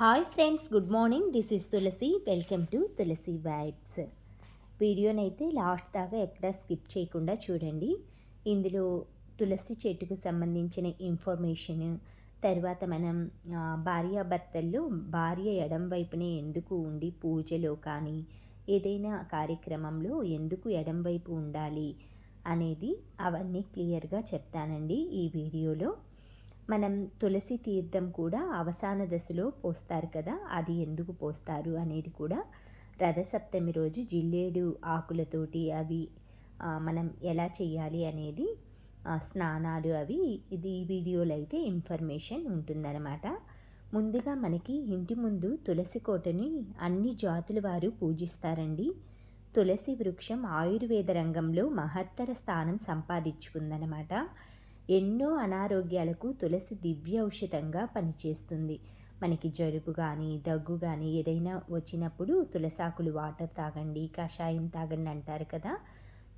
Hi friends good morning this is Tulasi welcome to Tulasi vibes వీడియోనైతే last దాకా ఎక్కడ skip చేయకుండా చూడండి. ఇందులో తులసి చెట్టుకు సంబంధించిన ఇన్ఫర్మేషన్ తర్వాత మనం భార్యాభర్తల్లో భార్య ఎడం వైపునే ఎందుకు ఉండి పూజలో కానీ ఏదైనా కార్యక్రమంలో ఎందుకు ఎడం వైపు ఉండాలి అనేది అవన్నీ క్లియర్గా చెప్తానండి ఈ వీడియోలో. మనం తులసి తీర్థం కూడా అవసాన దశలో పోస్తారు కదా అది ఎందుకు పోస్తారు అనేది కూడా రథసప్తమి రోజు జిల్లేడు ఆకులతోటి అవి మనం ఎలా చేయాలి అనేది స్నానాలు అవి ఇది ఈ వీడియోలో అయితే ఇన్ఫర్మేషన్ ఉంటుందన్నమాట. ముందుగా మనకి ఇంటి ముందు తులసి కోటని అన్ని జాతుల వారు పూజిస్తారండి. తులసి వృక్షం ఆయుర్వేద రంగంలో మహత్తర స్థానం సంపాదించుకుందనమాట ఎన్నో అనారోగ్యాలకు తులసి దివ్య ఔషధంగా పనిచేస్తుంది. మనకి జలుబు కానీ దగ్గు కానీ ఏదైనా వచ్చినప్పుడు తులసాకులు వాటర్ తాగండి కషాయం తాగండి అంటారు కదా.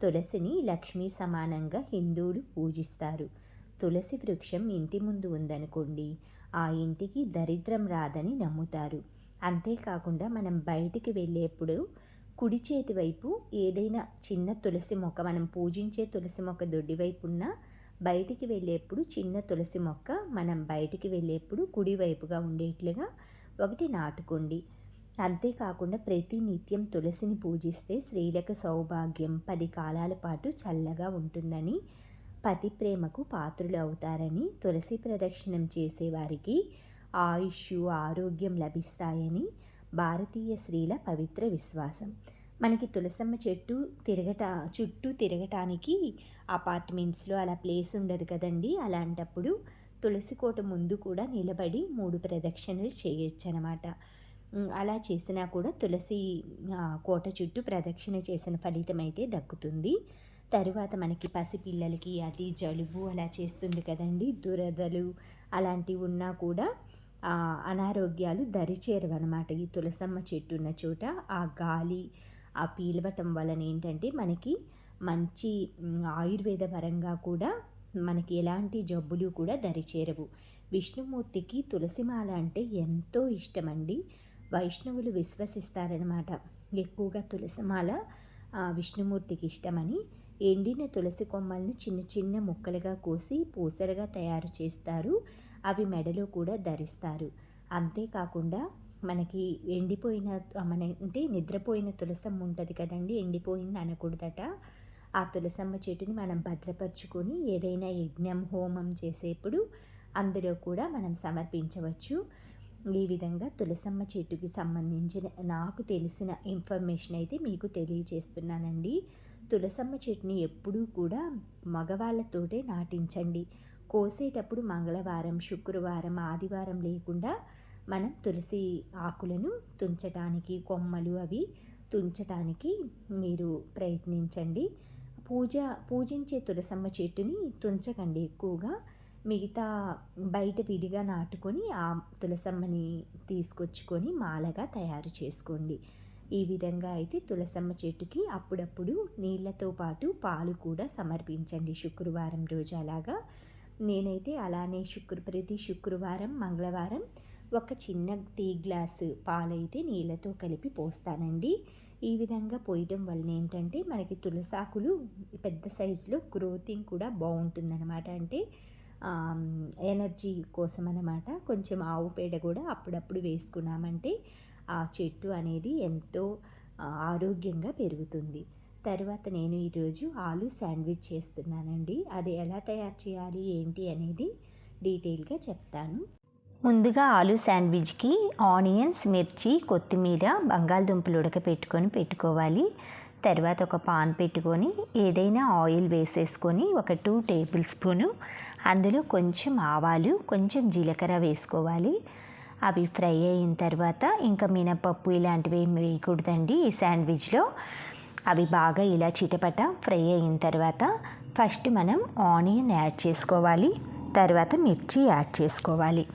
తులసిని లక్ష్మీ సమానంగా హిందువులు పూజిస్తారు. తులసి వృక్షం ఇంటి ముందు ఉందనుకోండి ఆ ఇంటికి దరిద్రం రాదని నమ్ముతారు. అంతేకాకుండా మనం బయటికి వెళ్ళేప్పుడు కుడి చేతి వైపు ఏదైనా చిన్న తులసి మొక్క మనం పూజించే తులసి మొక్క దొడ్డి వైపు ఉన్న బయటికి వెళ్ళేప్పుడు చిన్న తులసి మొక్క మనం బయటికి వెళ్ళేప్పుడు కుడివైపుగా ఉండేట్లుగా ఒకటి నాటుకోండి. అంతేకాకుండా ప్రతి నిత్యం తులసిని పూజిస్తే స్త్రీలకు సౌభాగ్యం పది కాలాల పాటు చల్లగా ఉంటుందని పతి ప్రేమకు పాత్రులు అవుతారని తులసి ప్రదక్షిణం చేసేవారికి ఆయుష్ ఆరోగ్యం లభిస్తాయని భారతీయ స్త్రీల పవిత్ర విశ్వాసం. మనకి తులసమ్మ చెట్టు తిరగట చుట్టూ తిరగటానికి అపార్ట్మెంట్స్లో అలా ప్లేస్ ఉండదు కదండి. అలాంటప్పుడు తులసి కోట ముందు కూడా నిలబడి మూడు ప్రదక్షిణలు చేయొచ్చు అనమాట అలా చేసినా కూడా తులసి కోట చుట్టూ ప్రదక్షిణ చేసిన ఫలితం అయితే దక్కుతుంది. తరువాత మనకి పసిపిల్లలకి అది జలుబు అలా చేస్తుంది కదండి. దురదలు అలాంటివి ఉన్నా కూడా అనారోగ్యాలు దరిచేరవన్నమాట ఈ తులసమ్మ చెట్టు ఉన్న చోట. ఆ గాలి ఆ పీలవటం వలన ఏంటంటే మనకి మంచి ఆయుర్వేద పరంగా కూడా మనకి ఎలాంటి జబ్బులు కూడా దరిచేరవు. విష్ణుమూర్తికి తులసిమాల అంటే ఎంతో ఇష్టమండి. వైష్ణవులు విశ్వసిస్తారనమాట ఎక్కువగా తులసిమాల విష్ణుమూర్తికి ఇష్టమని ఎండిన తులసి కొమ్మల్ని చిన్న చిన్న ముక్కలుగా కోసి పూసలుగా తయారు చేస్తారు. అవి మెడలో కూడా ధరిస్తారు. అంతేకాకుండా మనకి ఎండిపోయిన మన అంటే నిద్రపోయిన తులసమ్మ ఉంటుంది కదండి ఎండిపోయింది అనకూడదట. ఆ తులసమ్మ చెట్టుని మనం భద్రపరుచుకొని ఏదైనా యజ్ఞం హోమం చేసేప్పుడు అందులో కూడా మనం సమర్పించవచ్చు. ఈ విధంగా తులసమ్మ చెట్టుకి సంబంధించిన నాకు తెలిసిన ఇన్ఫర్మేషన్ అయితే మీకు తెలియజేస్తున్నానండి. తులసమ్మ చెట్టుని ఎప్పుడూ కూడా మగవాళ్ళతోటే నాటించండి. కోసేటప్పుడు మంగళవారం శుక్రవారం ఆదివారం లేకుండా మనం తులసి ఆకులను తుంచటానికి కొమ్మలు అవి తుంచటానికి మీరు ప్రయత్నించండి. పూజ పూజించే తులసమ్మ చెట్టుని తుంచకండి. ఎక్కువగా మిగతా బయట విడిగా నాటుకొని ఆ తులసమ్మని తీసుకొచ్చుకొని మాలగా తయారు చేసుకోండి. ఈ విధంగా అయితే తులసమ్మ చెట్టుకి అప్పుడప్పుడు నీళ్ళతో పాటు పాలు కూడా సమర్పించండి. శుక్రవారం రోజు అలాగా. నేనైతే అలానే శుక్ర ప్రతి శుక్రవారం మంగళవారం ఒక చిన్న టీ గ్లాసు పాలైతే నీళ్ళతో కలిపి పోస్తానండి. ఈ విధంగా పోయటం వలన ఏంటంటే మనకి తులసాకులు పెద్ద సైజులో గ్రోతింగ్ కూడా బాగుంటుందన్నమాట. అంటే ఎనర్జీ కోసం అనమాట కొంచెం ఆవు పేడ కూడా అప్పుడప్పుడు వేసుకున్నామంటే ఆ చెట్టు అనేది ఎంతో ఆరోగ్యంగా పెరుగుతుంది. తర్వాత నేను ఈరోజు ఆలు శాండ్విచ్ చేస్తున్నానండి. అది ఎలా తయారు చేయాలి ఏంటి అనేది డీటెయిల్గా చెప్తాను. ముందుగా ఆలు శాండ్విచ్కి ఆనియన్స్ మిర్చి కొత్తిమీర బంగాళదుంపలు ఉడకపెట్టుకొని పెట్టుకోవాలి. తర్వాత ఒక పాన్ పెట్టుకొని ఏదైనా ఆయిల్ వేసేసుకొని ఒక టూ టేబుల్ స్పూను అందులో కొంచెం ఆవాలు కొంచెం జీలకర్ర వేసుకోవాలి. అవి ఫ్రై అయిన తర్వాత ఇంకా మినపప్పు ఇలాంటివి ఏమి వేయకూడదండి ఈ శాండ్విచ్లో. అవి బాగా ఇలా చిటపట ఫ్రై అయిన తర్వాత ఫస్ట్ మనం ఆనియన్ యాడ్ చేసుకోవాలి. తర్వాత మిర్చి యాడ్ చేసుకోవాలి.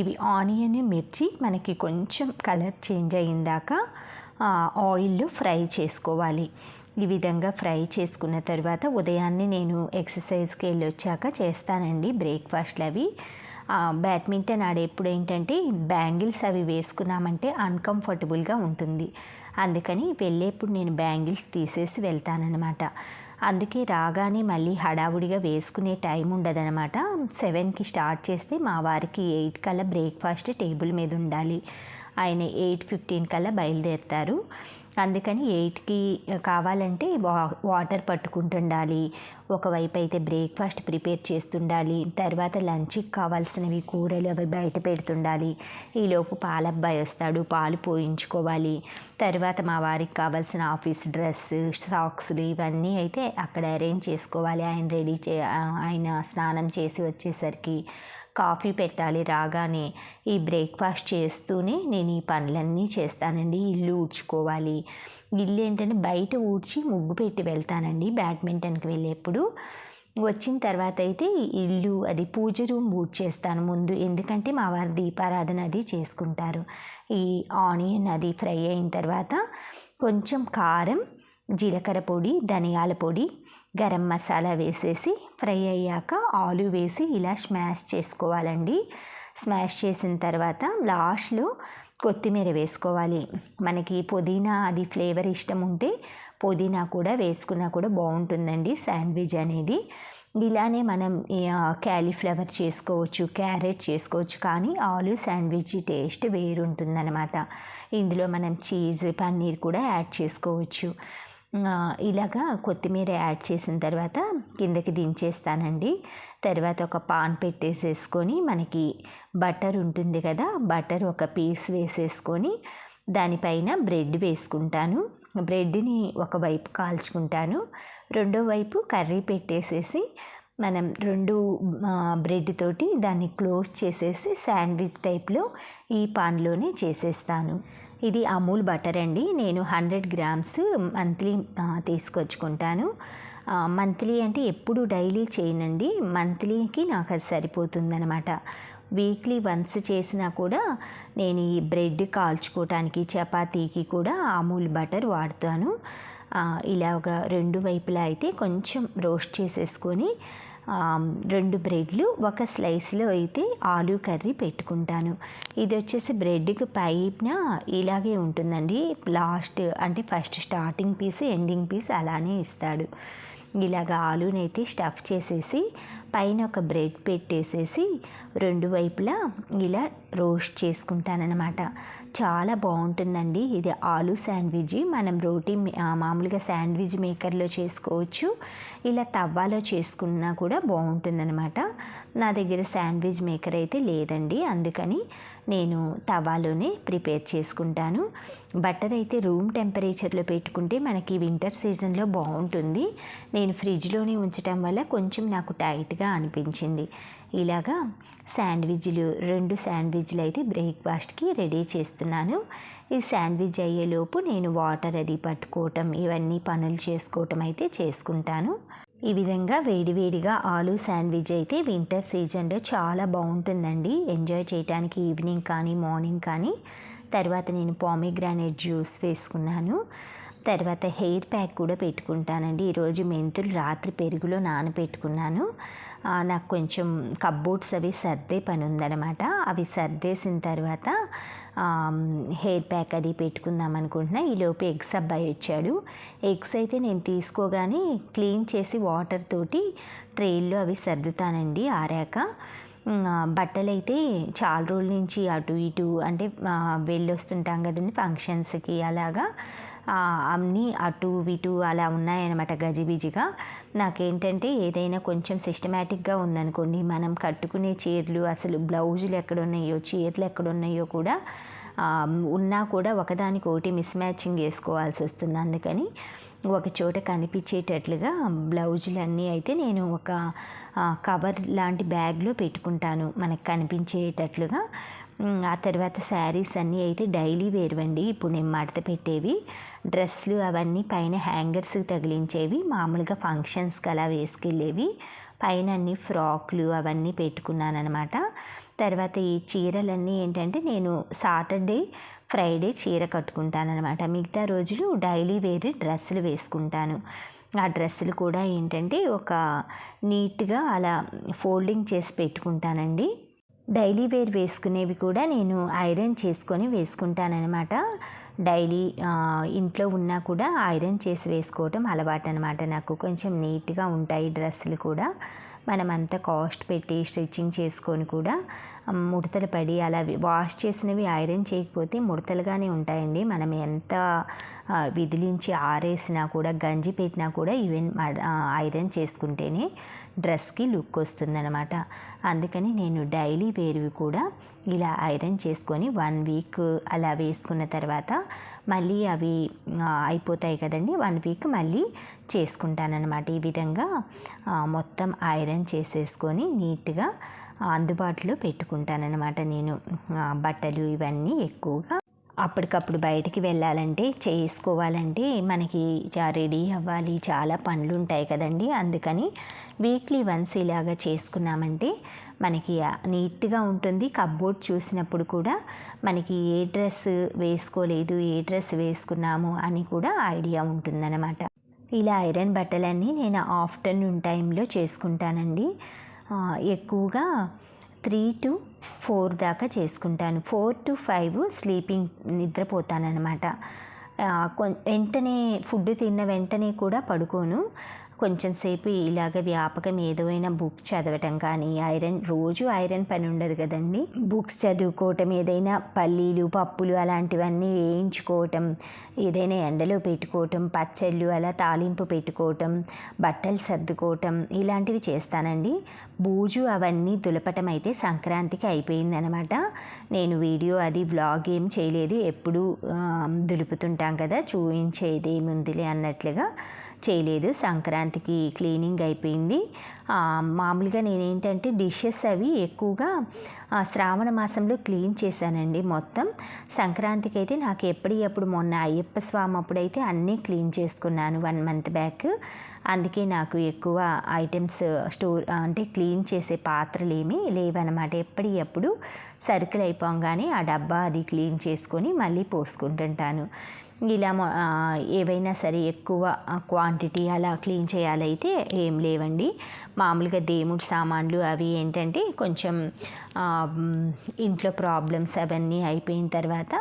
ఇవి ఆనియన్ మిర్చి మనకి కొంచెం కలర్ చేంజ్ అయ్యిందాక ఆయిల్లో ఫ్రై చేసుకోవాలి. ఈ విధంగా ఫ్రై చేసుకున్న తర్వాత ఉదయాన్నే నేను ఎక్సర్సైజ్కి వెళ్ళి వచ్చాక చేస్తానండి బ్రేక్ఫాస్ట్లు అవి. బ్యాడ్మింటన్ ఆడేప్పుడు ఏంటంటే బ్యాంగిల్స్ అవి వేసుకున్నామంటే అన్కంఫర్టబుల్గా ఉంటుంది. అందుకని వెళ్ళేప్పుడు నేను బ్యాంగిల్స్ తీసేసి వెళ్తానన్నమాట. అందుకే రాగానే మళ్ళీ హడావుడిగా వేసుకునే టైం ఉండదన్నమాట. సెవెన్కి స్టార్ట్ చేస్తే మా వారికి ఎయిట్ కల్లా బ్రేక్ఫాస్ట్ టేబుల్ మీద ఉండాలి. ఆయన ఎయిట్ ఫిఫ్టీన్ కల్లా బయలుదేరుతారు. అందుకని ఎయిట్కి కావాలంటే వా వాటర్ పట్టుకుంటుండాలి. ఒకవైపు అయితే బ్రేక్ఫాస్ట్ ప్రిపేర్ చేస్తుండాలి. తర్వాత లంచ్కి కావాల్సినవి కూరలు అవి బయట పెడుతుండాలి. ఈలోపు పాలబ్బాయి వస్తాడు పాలు పోయించుకోవాలి. తర్వాత మా వారికి కావాల్సిన ఆఫీస్ డ్రెస్ సాక్స్లు ఇవన్నీ అయితే అక్కడ అరేంజ్ చేసుకోవాలి. ఆయన రెడీ చే ఆయన స్నానం చేసి వచ్చేసరికి. కాఫీ పెట్టాలి రాగానే ఈ బ్రేక్ఫాస్ట్ చేస్తూనే నేను ఈ పనులన్నీ చేస్తానండి. ఇల్లు ఊడ్చుకోవాలి. ఇల్లు ఏంటంటే బయట ఊడ్చి ముగ్గు పెట్టి వెళ్తానండి బ్యాడ్మింటన్కి వెళ్ళేప్పుడు. వచ్చిన తర్వాత అయితే ఇల్లు అది పూజ రూమ్ బూట్ చేస్తాను ముందు. ఎందుకంటే మా వారు దీపారాధన అది చేసుకుంటారు. ఈ ఆనియన్ అది ఫ్రై అయిన తర్వాత కొంచెం కారం జీలకర్ర పొడి ధనియాల పొడి గరం మసాలా వేసేసి ఫ్రై అయ్యాక ఆలు వేసి ఇలా స్మాష్ చేసుకోవాలండి. స్మాష్ చేసిన తర్వాత లాస్ట్లో కొత్తిమీర వేసుకోవాలి. మనకి పుదీనా అది ఫ్లేవర్ ఇష్టం ఉంటే పుదీనా కూడా వేసుకున్నా కూడా బాగుంటుందండి శాండ్విచ్ అనేది. ఇలానే మనం క్యాలీఫ్లవర్ చేసుకోవచ్చు క్యారెట్ చేసుకోవచ్చు కానీ ఆలు శాండ్విచ్ టేస్ట్ వేరుంటుందన్నమాట. ఇందులో మనం చీజ్ పన్నీర్ కూడా యాడ్ చేసుకోవచ్చు. ఇలాగా కొత్తిమీర యాడ్ చేసిన తర్వాత కిందకి దించేస్తానండి. తర్వాత ఒక పాన్ పెట్టేసేసుకొని మనకి బటర్ ఉంటుంది కదా బటర్ ఒక పీస్ వేసేసుకొని దానిపైన బ్రెడ్ వేసుకుంటాను. బ్రెడ్ని ఒకవైపు కాల్చుకుంటాను. రెండో వైపు కర్రీ పెట్టేసేసి మనం రెండు బ్రెడ్ తోటి దాన్ని క్లోజ్ చేసేసి శాండ్విచ్ టైప్లో ఈ పాన్లోనే చేసేస్తాను. ఇది అమూల్ బటర్ అండి. నేను హండ్రెడ్ గ్రామ్స్ మంత్లీ తీసుకొచ్చుకుంటాను. మంత్లీ అంటే ఎప్పుడు డైలీ చేయనండి. మంత్లీకి నాకు అది సరిపోతుందనమాట వీక్లీ వన్స్ చేసినా కూడా నేను ఈ బ్రెడ్ కాల్చుకోవటానికి చపాతీకి కూడా అమూల్ బటర్ వాడతాను. ఇలాగ రెండు వైపులా అయితే కొంచెం రోస్ట్ చేసేసుకొని రెండు బ్రెడ్లు ఒక స్లైస్లో అయితే ఆలు కర్రీ పెట్టుకుంటాను. ఇది వచ్చేసి బ్రెడ్కి పైన ఇలాగే ఉంటుందండి. లాస్ట్ అంటే first starting piece ending piece అలానే ఇస్తాడు. ఇలాగ ఆలునైతే స్టఫ్ చేసేసి పైన ఒక బ్రెడ్ పెట్టేసేసి రెండు వైపులా ఇలా రోస్ట్ చేసుకుంటానన్నమాట. చాలా బాగుంటుందండి. ఇది ఆలు శాండ్విచ్. మనం రోటీ మామూలుగా శాండ్విచ్ మేకర్లో చేసుకోవచ్చు. ఇలా తవ్వాలో చేసుకున్నా కూడా బాగుంటుందన్నమాట. నా దగ్గర శాండ్విచ్ మేకర్ అయితే లేదండి. అందుకని నేను తవాలోనే ప్రిపేర్ చేసుకుంటాను. బటర్ అయితే రూమ్ టెంపరేచర్లో పెట్టుకుంటే మనకి వింటర్ సీజన్లో బాగుంటుంది. నేను ఫ్రిడ్జ్లోనే ఉంచటం వల్ల కొంచెం నాకు టైట్గా అనిపించింది. ఇలాగా శాండ్విచ్లు రెండు శాండ్విచ్లు అయితే బ్రేక్ఫాస్ట్కి రెడీ చేస్తున్నాను. ఈ శాండ్విచ్ అయ్యేలోపు నేను వాటర్ అది పట్టుకోవటం ఇవన్నీ పనులు చేసుకోవటం అయితే చేసుకుంటాను. ఈ విధంగా వేడివేడిగా ఆలు శాండ్విచ్ అయితే వింటర్ సీజన్లో చాలా బాగుంటుందండి. ఎంజాయ్ చేయడానికి ఈవినింగ్ కానీ మార్నింగ్ కానీ. తర్వాత నేను పామిగ్రానేట్ జ్యూస్ వేసుకున్నాను. తర్వాత హెయిర్ ప్యాక్ కూడా పెట్టుకుంటానండి. ఈరోజు మెంతులు రాత్రి పెరుగులో నానబెట్టుకున్నాను. నాకు కొంచెం కబ్బోర్డ్స్ అవి సర్దే పని ఉందన్నమాట అవి సర్దేసిన తర్వాత హెయిర్ ప్యాక్ అది పెట్టుకుందాం అనుకుంటున్నా. ఈలోపు ఎగ్స్ అబ్బాయి వచ్చాడు. ఎగ్స్ అయితే నేను తీసుకోగానే క్లీన్ చేసి వాటర్ తోటి ట్రైల్లో అవి సర్దుతానండి ఆరాక. బట్టలైతే బట్టలు అయితే చాలా రోజుల నుంచి అటు ఇటు అంటే వెళ్ళొస్తుంటాం కదండి ఫంక్షన్స్కి అలాగా. అన్నీ అటు ఇటు అలా ఉన్నాయన్నమాట గజిబిజిగా. నాకేంటంటే ఏదైనా కొంచెం సిస్టమేటిక్గా ఉందనుకోండి మనం కట్టుకునే చీరలు అసలు బ్లౌజులు ఎక్కడ ఉన్నాయో చీరలు ఎక్కడ ఉన్నాయో కూడా ఉన్నా కూడా ఒకదానికొకటి మిస్ మ్యాచింగ్ వేసుకోవాల్సి వస్తుంది. అందుకని ఒక చోట కనిపించేటట్లుగా బ్లౌజులు అన్నీ అయితే నేను ఒక కవర్ లాంటి బ్యాగ్లో పెట్టుకుంటాను. మనకు కనిపించేటట్లుగా ఆ తర్వాత శారీస్ అన్నీ అయితే డైలీ వేరువండి ఇప్పుడు నేను మడత పెట్టేవి. డ్రెస్లు అవన్నీ పైన హ్యాంగర్స్కి తగిలించేవి. మామూలుగా ఫంక్షన్స్కి అలా వేసుకెళ్ళేవి. పైన అన్ని ఫ్రాక్లు అవన్నీ పెట్టుకున్నాను అనమాట తర్వాత ఈ చీరలన్నీ ఏంటంటే నేను సాటర్డే ఫ్రైడే చీర కట్టుకుంటానమాట మిగతా రోజులు డైలీ వేరే డ్రెస్సులు వేసుకుంటాను. ఆ డ్రెస్సులు కూడా ఏంటంటే ఒక నీట్గా అలా ఫోల్డింగ్ చేసి పెట్టుకుంటానండి. డైలీ వేర్ వేసుకునేవి కూడా నేను ఐరన్ చేసుకొని వేసుకుంటానన్నమాట. డైలీ ఇంట్లో ఉన్నా కూడా ఐరన్ చేసి వేసుకోవటం అలవాటు అనమాట నాకు. కొంచెం నీట్గా ఉంటాయి డ్రెస్సులు కూడా. మనం అంత కాస్ట్ పెట్టి స్టిచ్చింగ్ చేసుకొని కూడా ముడతలు పడి అలా వాష్ చేసినవి ఐరన్ చేయకపోతే ముడతలుగానే ఉంటాయండి. మనం ఎంత విదిలించి ఆరేసినా కూడా గంజి పెట్టినా కూడా ఈవెన్ ఐరన్ చేసుకుంటేనే డ్రెస్కి లుక్ వస్తుందన్నమాట. అందుకని నేను డైలీ వేరువి కూడా ఇలా ఐరన్ చేసుకొని వన్ వీక్ అలా వేసుకున్న తర్వాత మళ్ళీ అవి అయిపోతాయి కదండి. వన్ వీక్ మళ్ళీ చేసుకుంటానన్నమాట. ఈ విధంగా మొత్తం ఐరన్ చేసేసుకొని నీట్గా అందుబాటులో పెట్టుకుంటానన్నమాట నేను. బట్టలు ఇవన్నీ ఎక్కువగా అప్పటికప్పుడు బయటికి వెళ్ళాలంటే చేసుకోవాలంటే మనకి చా- రెడీ అవ్వాలి. చాలా పనులు ఉంటాయి కదండి. అందుకని వీక్లీ వన్స్ ఇలాగా చేసుకున్నామంటే మనకి నీట్గా ఉంటుంది. కబ్బోర్డ్ చూసినప్పుడు కూడా మనకి ఏ డ్రెస్ వేసుకోలేదు ఏ డ్రెస్ వేసుకున్నాము అని కూడా ఐడియా ఉంటుందన్నమాట. ఇలా ఐరన్ బట్టలన్నీ నేను ఆఫ్టర్నూన్ టైంలో చేసుకుంటానండి. ఎక్కువగా త్రీ టు ఫోర్ దాకా చేసుకుంటాను. ఫోర్ టు ఫైవ్ స్లీపింగ్ నిద్రపోతానన్నమాట. ఆ, వెంటనే ఫుడ్ తిన్న వెంటనే కూడా పడుకోను. కొంచెం సేపు ఇలాగ వ్యాపకం ఏదైనా బుక్ చదవటం కానీ ఐరన్ రోజు ఐరన్ పని ఉండదు కదండి. బుక్స్ చదువుకోవటం ఏదైనా పల్లీలు పప్పులు అలాంటివన్నీ వేయించుకోవటం ఏదైనా ఎండలో పెట్టుకోవటం పచ్చళ్ళు అలా తాలింపు పెట్టుకోవటం బట్టలు సర్దుకోవటం ఇలాంటివి చేస్తానండి. బూజు అవన్నీ దులపటం అయితే సంక్రాంతికి అయిపోయిందనమాట. నేను వీడియో అది వ్లాగ్ ఏం చేయలేదు. ఎప్పుడు దులుపుతుంటాం కదా చూయించేది ఏముందిలే అన్నట్లుగా. చేయలేదు. సంక్రాంతికి క్లీనింగ్ అయిపోయింది. మామూలుగా నేనేంటంటే డిషెస్ అవి ఎక్కువగా శ్రావణ మాసంలో క్లీన్ చేశానండి మొత్తం. సంక్రాంతికి అయితే నాకు ఎప్పటికప్పుడు మొన్న అయ్యప్ప స్వామి అప్పుడైతే అన్నీ క్లీన్ చేసుకున్నాను వన్ మంత్ బ్యాక్. అందుకే నాకు ఎక్కువ ఐటమ్స్ స్టోర్ అంటే క్లీన్ చేసే పాత్రలు ఏమీ లేవన్నమాట. ఎప్పటికప్పుడు సరుకులు అయిపోగానే ఆ డబ్బా అది క్లీన్ చేసుకొని మళ్ళీ పోసుకుంటుంటాను. ఇలా ఏవైనా సరే ఎక్కువ క్వాంటిటీ అలా క్లీన్ చేయాలైతే ఏం లేవండి. మామూలుగా దేవుడి సామాన్లు అవి ఏంటంటే కొంచెం ఇంట్లో ప్రాబ్లమ్స్ అవన్నీ అయిపోయిన తర్వాత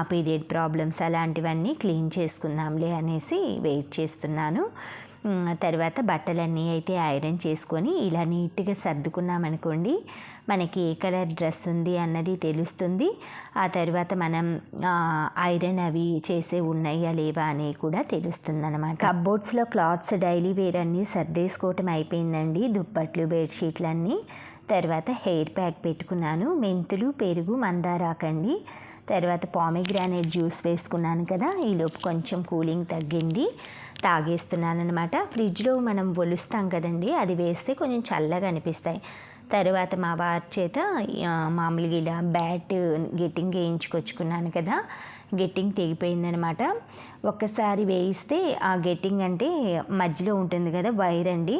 పీరియడ్ ప్రాబ్లమ్స్ అలాంటివన్నీ క్లీన్ చేసుకుందాంలే అనేసి వెయిట్ చేస్తున్నాను. తర్వాత బట్టలన్నీ అయితే ఐరన్ చేసుకొని ఇలా నీట్గా సర్దుకున్నామనుకోండి మనకి ఏ కలర్ డ్రెస్ ఉంది అన్నది తెలుస్తుంది. ఆ తర్వాత మనం ఐరన్ అవి చేసే ఉన్నాయా లేవా అని కూడా తెలుస్తుంది అనమాట కబ్బోర్డ్స్లో క్లాత్స్ డైలీ వేర్ అన్నీ సర్దేసుకోవటం అయిపోయిందండి దుప్పట్లు బెడ్షీట్లు అన్నీ తర్వాత హెయిర్ ప్యాక్ పెట్టుకున్నాను మెంతులు పెరుగు మందారాకండి తర్వాత పామిగ్రానైట్ జ్యూస్ వేసుకున్నాను కదా ఈలోపు కొంచెం కూలింగ్ తగ్గింది. తాగేస్తున్నాను అనమాట ఫ్రిడ్జ్లో మనం ఒలుస్తాం కదండి అది వేస్తే కొంచెం చల్లగా అనిపిస్తాయి. తర్వాత మా వారి చేత మామూలుగా ఇలా బ్యాట్ గెట్టింగ్ వేయించుకొచ్చుకున్నాను కదా గెట్టింగ్ తెగిపోయిందనమాట ఒక్కసారి వేయిస్తే ఆ గెట్టింగ్ అంటే మధ్యలో ఉంటుంది కదా వైర్ అండి.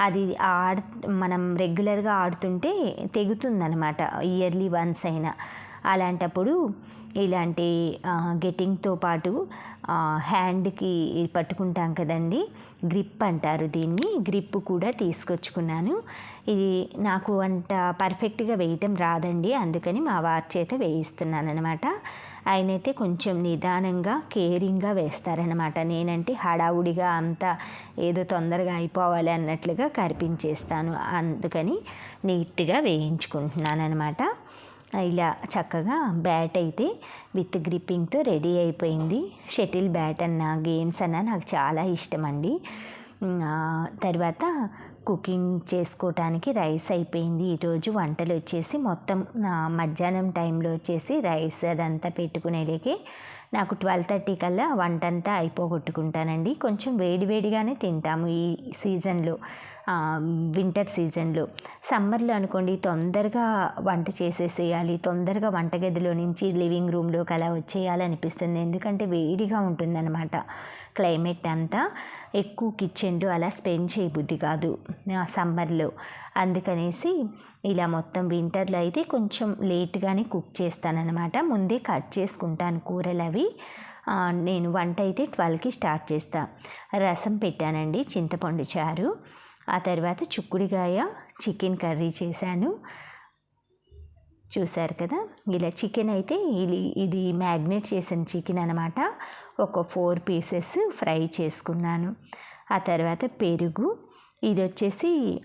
అది ఆడ మనం రెగ్యులర్గా ఆడుతుంటే తెగుతుందనమాట ఇయర్లీ వన్స్ అయినా. అలాంటప్పుడు ఇలాంటి గెట్టింగ్తో పాటు హ్యాండ్కి పట్టుకుంటాం కదండి. గ్రిప్ అంటారు దీన్ని. గ్రిప్ కూడా తీసుకొచ్చుకున్నాను. ఇది నాకు అంత పర్ఫెక్ట్గా వేయటం రాదండి. అందుకని మా వారి చేత వేయిస్తున్నాను అనమాట ఆయనైతే కొంచెం నిదానంగా కేరింగ్గా వేస్తారనమాట నేనంటే హడావుడిగా అంతా ఏదో తొందరగా అయిపోవాలి అన్నట్లుగా కరిపించేస్తాను. అందుకని నీట్గా వేయించుకుంటున్నాను అనమాట ఇలా చక్కగా బ్యాట్ అయితే విత్ గ్రిప్పింగ్తో రెడీ అయిపోయింది. షటిల్ బ్యాట్ అన్న గేమ్స్ అన్న నాకు చాలా ఇష్టం అండి తర్వాత కుకింగ్ చేసుకోవటానికి రైస్ అయిపోయింది. ఈరోజు వంటలు వచ్చేసి మొత్తం మధ్యాహ్నం టైంలో వచ్చేసి రైస్ అదంతా పెట్టుకునేలేకి నాకు ట్వెల్వ్ థర్టీ కల్లా వంట అంతా అయిపోగొట్టుకుంటానండి. కొంచెం వేడివేడిగానే తింటాము ఈ సీజన్లో. వింటర్ సీజన్లో సమ్మర్లో అనుకోండి తొందరగా వంట చేసేసేయాలి. తొందరగా వంటగదిలో నుంచి లివింగ్ రూమ్లోకి అలా వచ్చేయాలనిపిస్తుంది. ఎందుకంటే వేడిగా ఉంటుందన్నమాట. క్లైమేట్ అంతా ఎక్కువ కిచెన్లో అలా స్పెండ్ చేయబుద్ధి కాదు సమ్మర్లో అందుకనేసి ఇలా మొత్తం వింటర్లో అయితే కొంచెం లేట్గానే కుక్ చేస్తానన్నమాట. ముందే కట్ చేసుకుంటాను కూరలు అవి. నేను వంట అయితే ట్వెల్వ్కి స్టార్ట్ చేస్తాను రసం పెట్టానండి చింతపండు చారు. ఆ తర్వాత చుక్కుడికాయ చికెన్ కర్రీ చేశాను. చూశారు కదా? ఇలా చికెన్ అయితే ఇది ఇది మ్యాగ్నేట్ చేసిన చికెన్ అనమాట ఒక ఫోర్ పీసెస్ ఫ్రై చేసుకున్నాను. ఆ తర్వాత పెరుగు. ఇది వచ్చేసి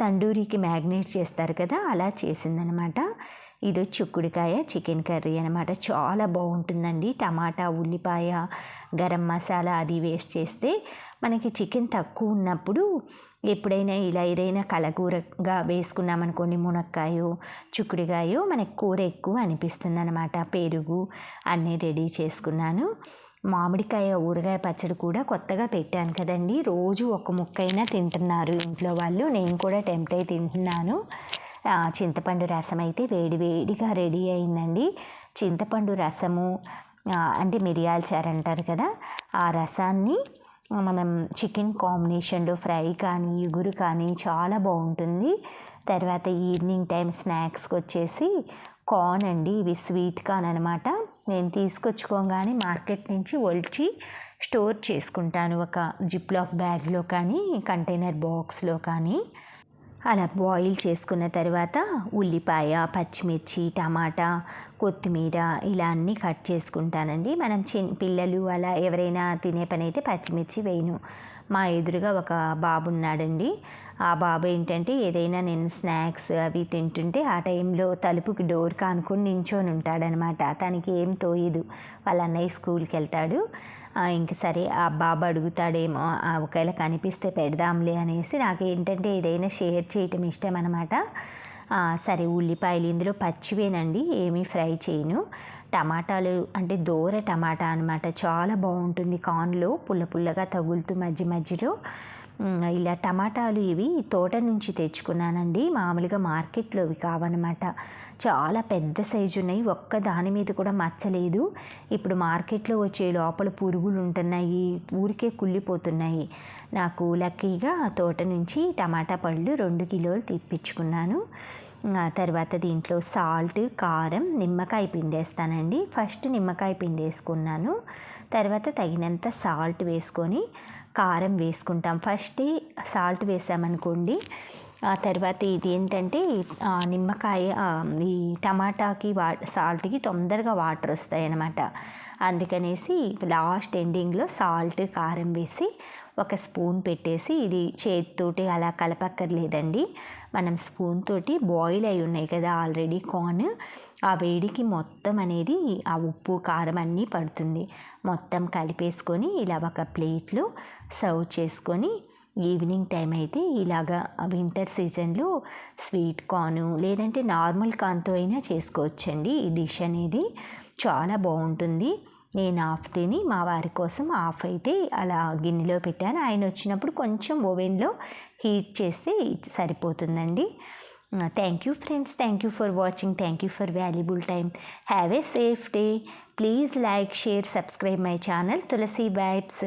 తండూరికి మ్యాగ్నేట్ చేస్తారు కదా? అలా చేసిందనమాట ఇది చిక్కుడుకాయ చికెన్ కర్రీ అనమాట చాలా బాగుంటుందండి. టమాటా ఉల్లిపాయ గరం మసాలా అది వేస్ట్ చేస్తే మనకి చికెన్ తక్కువ ఉన్నప్పుడు ఎప్పుడైనా ఇలా ఏదైనా కలకూరగా వేసుకున్నామనుకోండి మునక్కాయో చిక్కుడుకాయో మనకి కూర ఎక్కువ అనిపిస్తుంది అనమాట పెరుగు అన్నీ రెడీ చేసుకున్నాను. మామిడికాయ ఊరగాయ పచ్చడి కూడా కొత్తగా పెట్టాను కదండి. రోజు ఒక ముక్కైనా తింటున్నారు ఇంట్లో వాళ్ళు. నేను కూడా టెంప్ట్ అయి తింటున్నాను. చింతపండు రసం అయితే వేడి వేడిగా రెడీ అయిందండి. చింతపండు రసము అంటే మిరియాల చారు అంటారు కదా ఆ రసాన్ని మనం చికెన్ కాంబినేషన్లో ఫ్రై కానీ ఇగురు కానీ చాలా బాగుంటుంది. తర్వాత ఈవినింగ్ టైం స్నాక్స్కి వచ్చేసి కార్న్ అండి. ఇవి స్వీట్ కార్న్ అనమాట నేను తీసుకొచ్చుకోగానే మార్కెట్ నుంచి ఒలిచి స్టోర్ చేసుకుంటాను. ఒక జిప్లాక్ బ్యాగ్లో కానీ కంటైనర్ బాక్స్లో కానీ. అలా బాయిల్ చేసుకున్న తర్వాత ఉల్లిపాయ పచ్చిమిర్చి టమాటా కొత్తిమీర ఇలా అన్నీ కట్ చేసుకుంటానండి. మనం చిన్న పిల్లలు అలా ఎవరైనా తినే పని అయితే పచ్చిమిర్చి వేయను. మా ఎదురుగా ఒక బాబు ఉన్నాడండి ఆ బాబు ఏంటంటే ఏదైనా నేను స్నాక్స్ అవి తింటుంటే ఆ టైంలో తలుపుకి డోర్ కానుకొని నించొని ఉంటాడనమాట తనకి ఏం తోయదు. వాళ్ళ అన్నయ్య స్కూల్కి వెళ్తాడు. ఇంక సరే ఆ బాబు అడుగుతాడేమో ఒకవేళ కనిపిస్తే పెడదాంలే అనేసి నాకు ఏంటంటే ఏదైనా షేర్ చేయటం ఇష్టం అనమాట సరే ఉల్లిపాయలు ఇందులో పచ్చివేనండి ఏమీ ఫ్రై చేయను. టమాటాలు అంటే దోర టమాటా అనమాట. చాలా బాగుంటుంది కార్న్లో పుల్ల పుల్లగా తగులుతూ మధ్య మధ్యలో. ఇలా టమాటాలు ఇవి తోట నుంచి తెచ్చుకున్నానండి. మామూలుగా మార్కెట్లో ఇవి కావనమాట చాలా పెద్ద సైజు ఉన్నాయి. ఒక్క దాని మీద కూడా మచ్చలేదు. ఇప్పుడు మార్కెట్లో వచ్చే లోపల పురుగులు ఉంటున్నాయి. ఊరికే కుళ్ళిపోతున్నాయి. నాకు లక్కీగా తోట నుంచి టమాటా పళ్ళు రెండు కిలోలు తెప్పించుకున్నాను. తర్వాత దీంట్లో సాల్ట్ కారం నిమ్మకాయ పిండేస్తానండి. ఫస్ట్ నిమ్మకాయ పిండేసుకున్నాను. తర్వాత తగినంత సాల్ట్ వేసుకొని కారం వేసుకుంటాం. ఫస్ట్ సాల్ట్ వేసామనుకోండి. ఆ తర్వాత ఇది ఏంటంటే నిమ్మకాయ ఈ టమాటాకి వా సాల్ట్కి తొందరగా వాటర్ వస్తాయి అన్నమాట అందుకనేసి లాస్ట్ ఎండింగ్లో సాల్ట్ కారం వేసి ఒక స్పూన్ పెట్టేసి ఇది చేతితోటి అలా కలపక్కర్లేదండి. మనం స్పూన్ తోటి బాయిల్ అయి ఉన్నాయి కదా ఆల్రెడీ కార్న్ ఆ వేడికి మొత్తం అనేది ఆ ఉప్పు కారం అన్నీ పడుతుంది. మొత్తం కలిపేసుకొని ఇలా ఒక ప్లేట్లో సర్వ్ చేసుకొని ఈవినింగ్ టైం అయితే ఇలాగా వింటర్ సీజన్లో స్వీట్ కార్న్ లేదంటే నార్మల్ కార్న్తో అయినా చేసుకోవచ్చండి. ఈ డిష్ అనేది చాలా బాగుంటుంది. నేను హాఫ్ తిని మా వారి కోసం హాఫ్ అయితే అలా గిన్నెలో పెట్టాను. ఆయన వచ్చినప్పుడు కొంచెం ఓవెన్లో హీట్ చేస్తే సరిపోతుందండి. Thank you friends thank you for watching thank you for valuable time have a safe day please like share subscribe my channel Tulasi vibes